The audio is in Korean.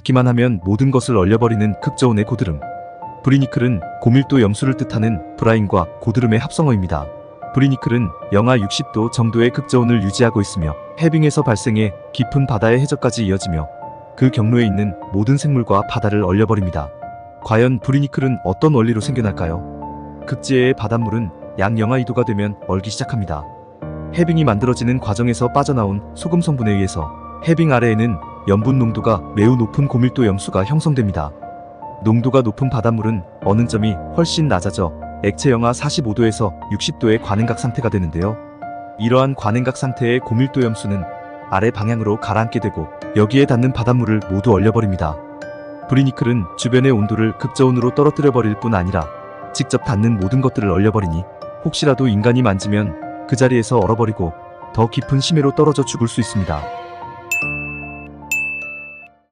닿기만 하면 모든 것을 얼려버리는 극저온의 고드름. 브리니클은 고밀도 염수를 뜻하는 브라인과 고드름의 합성어입니다. 브리니클은 영하 60도 정도의 극저온을 유지하고 있으며 해빙에서 발생해 깊은 바다의 해저까지 이어지며 그 경로에 있는 모든 생물과 바다를 얼려버립니다. 과연 브리니클은 어떤 원리로 생겨날까요? 극지해의 바닷물은 약 영하 2도가 되면 얼기 시작합니다. 해빙이 만들어지는 과정에서 빠져나온 소금 성분에 의해서 해빙 아래에는 염분 농도가 매우 높은 고밀도 염수가 형성됩니다. 농도가 높은 바닷물은 어느 점이 훨씬 낮아져 액체 영하 45도에서 60도의 관행각 상태가 되는데요. 이러한 관행각 상태의 고밀도 염수는 아래 방향으로 가라앉게 되고 여기에 닿는 바닷물을 모두 얼려버립니다. 브리니클은 주변의 온도를 급저온으로 떨어뜨려 버릴 뿐 아니라 직접 닿는 모든 것들을 얼려버리니 혹시라도 인간이 만지면 그 자리에서 얼어버리고 더 깊은 심해로 떨어져 죽을 수 있습니다.